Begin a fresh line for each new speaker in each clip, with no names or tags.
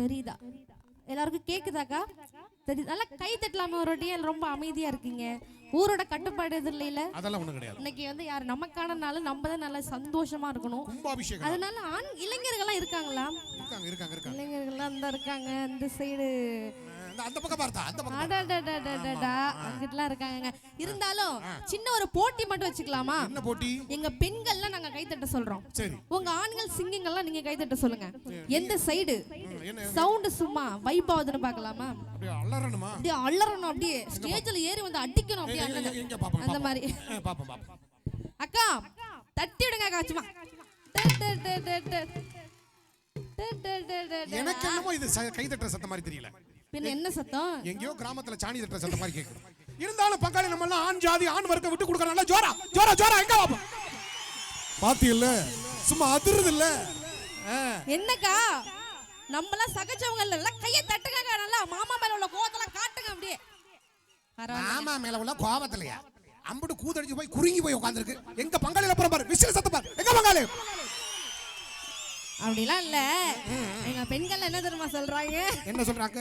தெரியுதா? எல்லாருக்கும் கேக்குதாக்கா? தெரியுது. நல்லா கை தட்டலாமே ஒரு ரொம்ப அமைதியா இருக்கீங்க. ஊரோட கட்டுப்பாடு எதுவும் இல்லையில
அதெல்லாம் ஒண்ணும் கிடையாது.
இன்னைக்கு வந்து யார் நமக்கான நாள் நம்ம தான் நல்லா சந்தோஷமா இருக்கணும்.
கும்பாபிஷேகம்.
அதனால ஆண் இளைஞர்கள்லாம் இருக்காங்களா?
இருக்காங்க இருக்காங்க இருக்காங்க.
இளைஞர்கள்லாம் இந்த இருக்காங்க. இந்த சைடு
அந்த பக்கம் பார்த்தா அந்த பக்கம்
அடடடடடடா அங்கிட்டுலாம் இருக்காங்க இருந்தாலும் சின்ன ஒரு போட்டி மட்டும் வச்சுக்கலாமா?
என்ன போட்டி?
எங்க பெண்கள்லாம் நாங்க சொல்றோம்.
சரி.
உங்க ஆண்கள் சிங்கிங்கெல்லாம் நீங்க கைத்தட்ட சொல்லுங்க. எந்த சைடு சவுண்ட் சும்மா வைப் ஆகுதுன்னு பார்க்கலாமா?
அப்படியே அலறணுமா?
அப்படியே அலறணும் அப்படியே ஸ்டேஜ்ல ஏறி வந்து அடிக்கணும் அப்படியே அந்த மாதிரி.
பாப்போம். பாப்போம் பாப்போம்
அக்கா தட்டி விடுங்க அக்கா சும்மா.
எனக்கு என்னமோ இது கை தட்டுற சத்தம் மாதிரி தெரியல.
பின்ன என்ன சத்தம்?
எங்கேயோ கிராமத்துல சாணி தட்டுற சத்தம் மாதிரி கேக்குது. இருந்தாலும் பங்காளி நம்ம எல்லாம் ஆண் ஜாதி ஆண் வர்க்கம் விட்டு கொடுக்கறனால ஜோரா ஜோரா ஜோரா எங்க பாப்போம் பாத்தியல்ல? சும்மா அதிருது இல்ல
என்னக்கா? நம்மளாம் சகஜவங்க இல்ல கையை தட்டுங்க நல்லா. மாமா மேல உள்ள கோவத்தெல்லாம் காட்டுங்க அப்படியே.
மாமா மேல உள்ள கோபத்திலையா அம்புட்டு கூதடிச்சு போய் குறுங்கி போய் உட்கார்ந்திருக்கு. எங்க பங்காளியில அப்புறம் பாரு விசில் சத்தம் பாரு. எங்க பங்காளி?
அப்படிலாம் இல்ல. எங்க பெண்கள் என்ன தெரியுமா சொல்றாங்க?
என்ன சொல்றாங்க?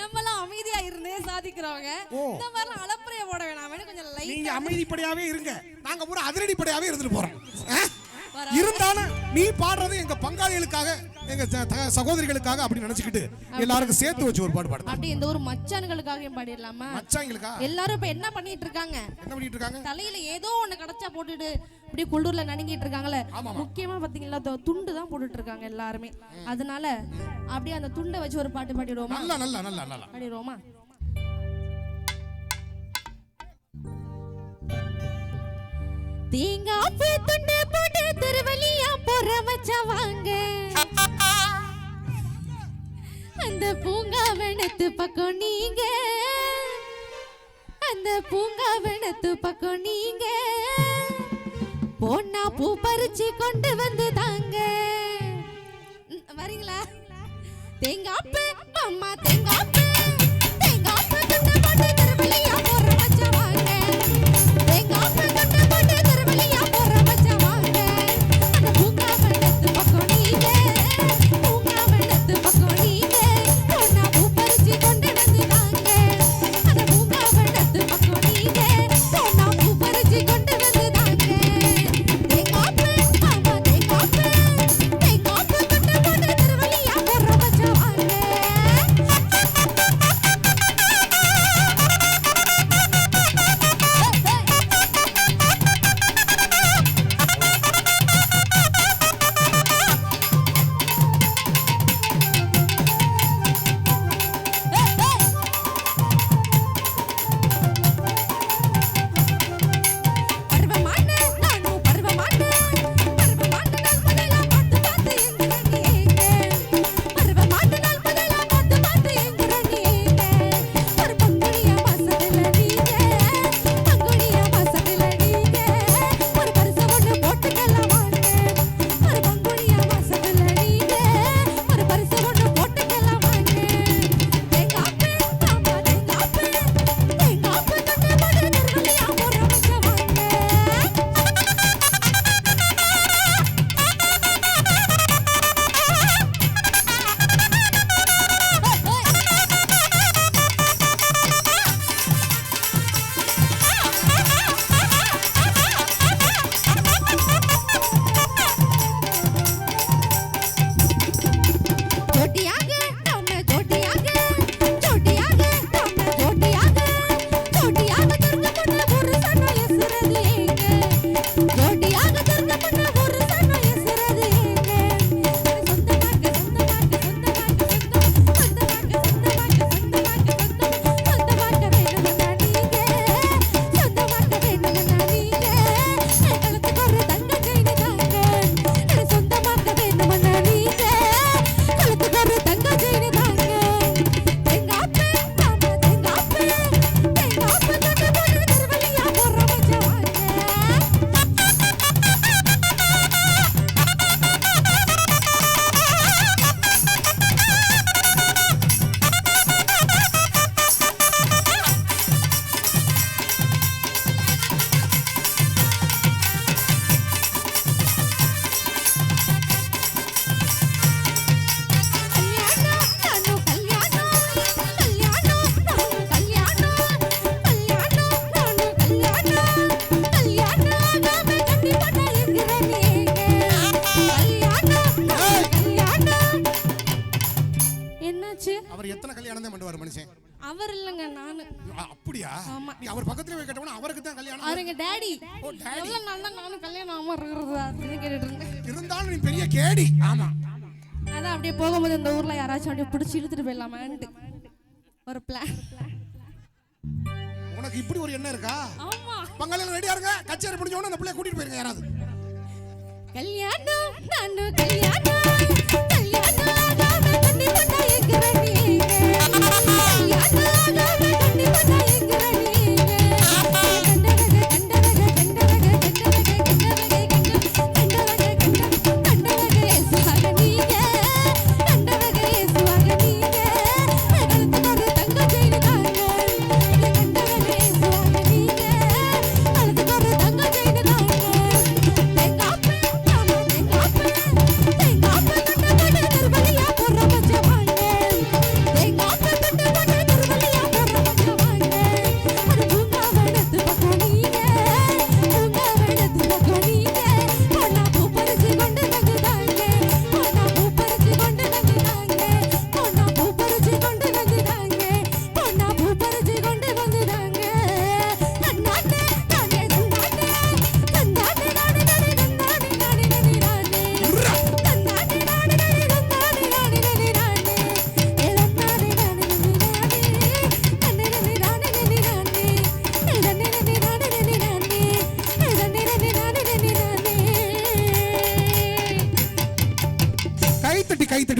நம்மளாம் அமைதியா இருந்தே சாதிக்கிறவங்க. இந்த மாதிரிலாம் அலப்பறைய போட வேணாம். வேணும் கொஞ்சம் லைட்
நீங்க அமைதிப்படையாவே இருங்க. நாங்க பூரா அதிரடிப்படையாவே இருந்துட்டு போறோம். இருந்தாலும் நீ பாடுறது எங்க பங்காளிகளுக்காக எங்க சகோதரிகளுக்காக அப்படி நினைச்சுக்கிட்டு எல்லாருக்கும் சேர்த்து வச்சு ஒரு பாடு பாடு
அப்படி இந்த ஒரு மச்சான்களுக்காகவும் பாடிடலாமா?
மச்சாங்களுக்கா
எல்லாரும் இப்ப என்ன பண்ணிட்டு இருக்காங்க
என்ன பண்ணிட்டு இருக்காங்க
தலையில ஏதோ ஒண்ணு கிடைச்சா போட்டுட்டு இப்படி குளிர்ல நடுங்கிட்டு இருக்காங்கல்ல. முக்கியமா பாத்தீங்களா துண்டு தான் போட்டுட்டு இருக்காங்க எல்லாருமே அதனால அப்படியே அந்த துண்டை வச்சு ஒரு பாட்டு பாடிடுவோமா?
நல்லா நல்லா நல்லா நல்லா.
பாடிடுவோமா? தேங்காய் பூ துண்டு போட்டு திருவழியா போற வச்சவாங்க அந்த பூங்காவனத்து பக்கம் நீங்க. அந்த பூங்காவனத்து பக்கம் நீங்க. பொன்னா பூ பறிச்சு கொண்டு வந்து தாங்க. வரீங்களா? தேங்காப்பு அம்மா தேங்காப்பு
அவர் எத்தனை கல்யாணம் தான் பண்ணுவார் மனுஷன்?
அவர் இல்லைங்க நானு.
அப்படியா?
ஆமா.
நீ அவர் பக்கத்துல போய் கேட்டவன அவருக்கு தான் கல்யாணம்
அவர் எங்க டேடி.
ஓ, daddy.
எவ்வளவு நாள் நானும் கல்யாணம் ஆகாம இருக்கிறது அப்படின்னு கேட்டுட்டு இருந்தேன்.
இருந்தாலும் நீ பெரிய கேடி. ஆமா.
அதான் அப்படியே போகும்போது இந்த ஊர்ல யாராச்சும் அப்படியே பிடிச்சி இழுத்துட்டு போயிடலாமான்ட்டு. ஒரு பிளான்
உனக்கு இப்படி ஒரு எண்ணம் இருக்கா?
ஆமா.
பங்காளிகள் ரெடியா இருங்க. கச்சேரி முடிஞ்ச உடனே அந்த பிள்ளைய கூட்டிட்டு போயிருங்க யாராவது.
கல்யாணம் நானு கல்யாணம் கல்யாணம்.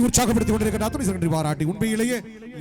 உற்சாகப்படுத்திக் கொண்டிருக்கிறார்
கைத்தட்டி கொண்டிருக்கிற அத்துணை செகண்டரி பாராட்டி உண்மையிலேயே